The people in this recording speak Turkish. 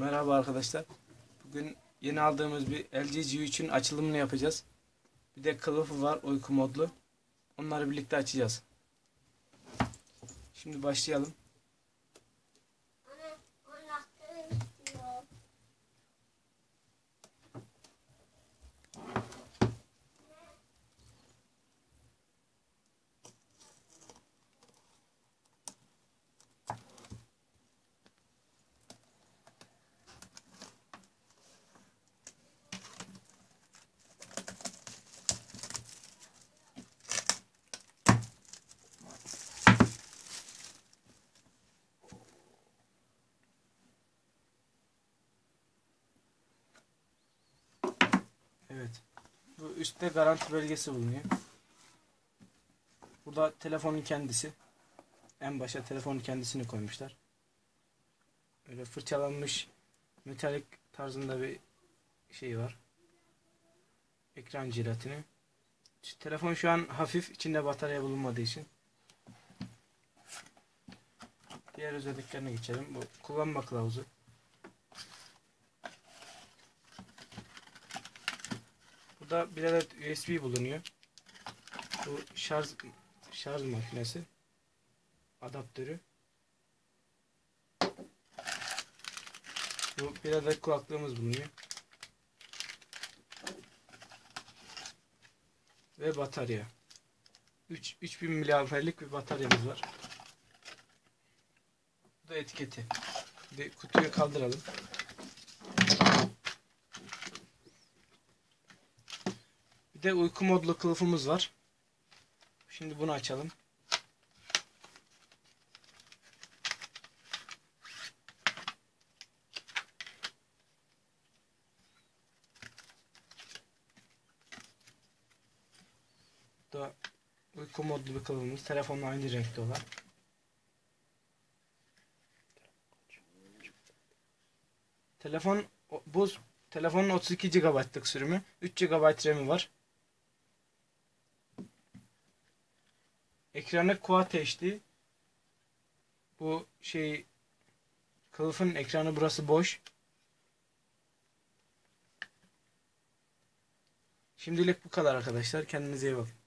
Merhaba arkadaşlar. Bugün yeni aldığımız bir LG G3'ün açılımını yapacağız. Bir de kılıfı var uyku modlu. Onları birlikte açacağız. Şimdi başlayalım. Bu üstte garanti belgesi bulunuyor. Burada telefonun kendisi. En başa telefonun kendisini koymuşlar. Öyle fırçalanmış metalik tarzında bir şey var. Ekran jilatini. Telefon şu an hafif içinde batarya bulunmadığı için. Diğer özelliklerine geçelim. Bu kullanma kılavuzu. Burada bir adet USB bulunuyor. Bu şarj şarj makinesi. Adaptörü. Bu bir adet kulaklığımız bulunuyor. Ve batarya. 3 3000 mAh'lik bir bataryamız var. Bu da etiketi. Bir kutuyu kaldıralım. Bir de uyku modlu kılıfımız var. Şimdi bunu açalım. Da uyku modlu bir kılıfımız. Telefonla aynı renkte olan. Telefon bu telefonun 32 GB'lık sürümü. 3 GB RAM'i var. Ekranı Quad HD. Bu şey kılıfın ekranı burası boş. Şimdilik bu kadar arkadaşlar. Kendinize iyi bakın.